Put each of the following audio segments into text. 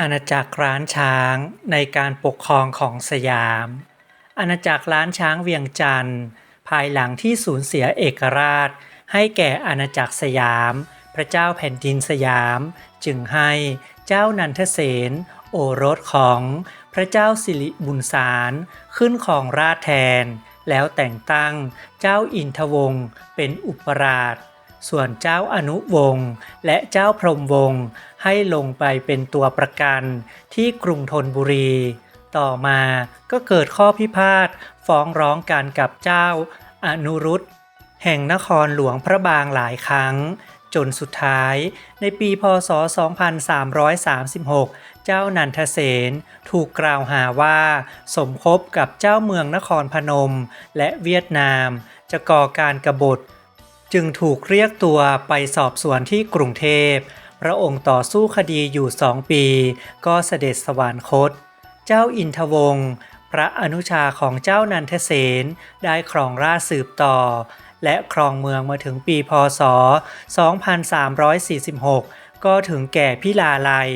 อาณาจักรล้านช้างในการปกครองของสยาม อาณาจักรล้านช้างเวียงจันทร์ ภายหลังที่สูญเสียเอกราช ให้แก่อาณาจักรสยาม พระเจ้าแผ่นดินสยาม จึงให้เจ้านันทเสนโอรสของพระเจ้าสิริบุญสารขึ้นของราชแทน แล้วแต่งตั้งเจ้าอินทวงศ์เป็นอุปราช ส่วนเจ้าอนุวงศ์และเจ้าพรหมวงศ์ให้ลงไปเป็นตัวประกันที่กรุงธนบุรี ต่อมาก็เกิดข้อพิพาทฟ้องร้องกันกับเจ้าอนุรุตแห่งนครหลวงพระบางหลายครั้ง จนสุดท้ายในปีพศ 2336 เจ้านันทเสนถูกกล่าวหาว่าสมคบกับเจ้าเมืองนครพนม และเวียดนามจะก่อการกบฏ จึงถูกเรียกตัวไปสอบสวนที่กรุงเทพ พระองค์ต่อสู้คดีอยู่สองปี ก็เสด็จสวรรคต เจ้าอินทวงศ์พระอนุชาของเจ้านันทเสนได้ครองราชสืบต่อ และครองเมืองมาถึงปีพศ 2346 ก็ถึงแก่พิลาลัย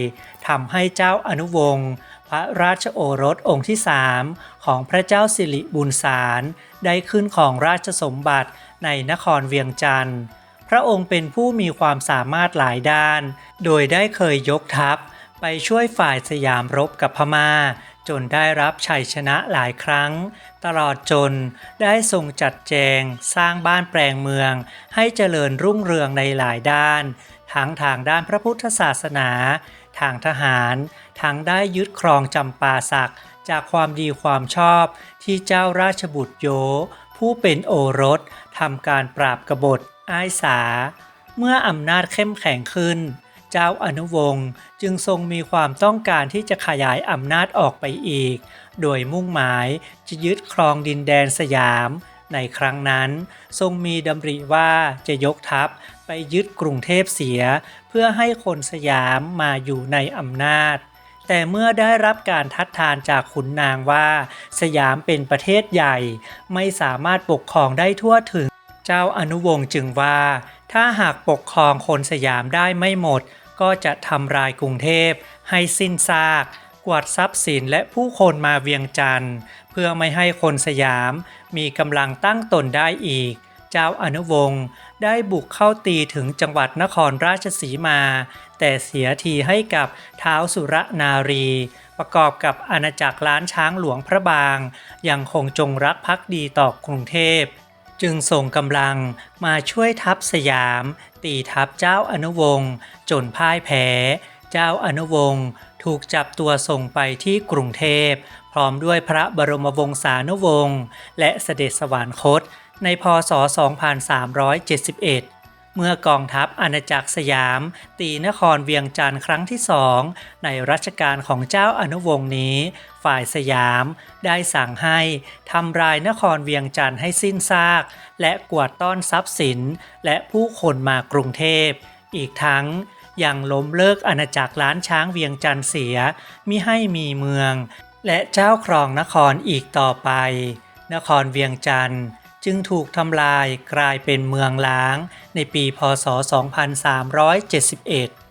ทำให้เจ้าอนุวงศ์พระราชโอรสองค์ที่สามของพระเจ้าสิริบุญสารได้ขึ้นของราชสมบัติในนครเวียงจันทร์ พระองค์เป็นผู้มีความสามารถหลายด้าน โดยได้เคยยกทัพไปช่วยฝ่ายสยามรบกับพม่า จนได้รับชัยชนะหลายครั้ง ตลอดจนได้ทรงจัดแจงสร้างบ้านแปลงเมือง ให้เจริญรุ่งเรืองในหลายด้าน ทั้งทางด้านพระพุทธศาสนา ทางทหาร ทั้งได้ยึดครองจำปาสักจากความดีความชอบที่เจ้าราชบุตรโย ผู้เป็นโอรสทำการปราบกบฏอ้ายสา เมื่ออำนาจเข้มแข็งขึ้น เจ้าอนุวงศ์จึงทรงมีความต้องการที่จะขยายอำนาจออกไปอีก โดยมุ่งหมายจะยึดครองดินแดนสยาม ในครั้งนั้นทรงมีดำริว่าจะยกทัพไปยึดกรุงเทพเสีย เพื่อให้คนสยามมาอยู่ในอำนาจแต่เมื่อได้รับการทัดทานจากขุนนางว่า สยามเป็นประเทศใหญ่ ไม่สามารถปกครองได้ทั่วถึง เจ้าอนุวงศ์จึงว่า ถ้าหากปกครองคนสยามได้ไม่หมด ก็จะทำลายกรุงเทพให้สิ้นซาก กวาดทรัพย์สินและผู้คนมาเวียงจันทร์ เพื่อไม่ให้คนสยามมีกำลังตั้งตนได้อีก เจ้าอนุวงศ์ได้บุกเข้าตีถึงจังหวัดนครราชสีมา แต่เสียทีให้กับเท้าวสุรนารี ประกอบกับอาณาจักรล้านช้างหลวงพระบาง ยังคงจงรักภักดีต่อกรุงเทพ จึงส่งกำลังมาช่วยทัพสยาม ตีทัพเจ้าอนุวงศ์จนพ่ายแพ้ เจ้าอนุวงศ์ถูกจับตัวส่งไปที่กรุงเทพ พร้อมด้วยพระบรมวงศานุวงศ์และเสด็จสวรรคตในพศ 2371 เมื่อกองทัพอาณาจักรสยาม ตีนครเวียงจันทร์ครั้งที่สองในรัชกาลของเจ้าอนุวงศ์นี้ ฝ่ายสยามได้สั่งให้ทำลายนครเวียงจันทร์ให้สิ้นซาก และกวาดต้อนทรัพย์สิน และผู้คนมากรุงเทพ อีกทั้งยังล้มเลิกอาณาจักรล้านช้างเวียงจันทร์เสียมิให้มีเมือง และเจ้าครองนครอีกต่อไป นครเวียงจันทร์จึงถูกทำลายกลายเป็นเมืองล้าง ในปีพศ 2371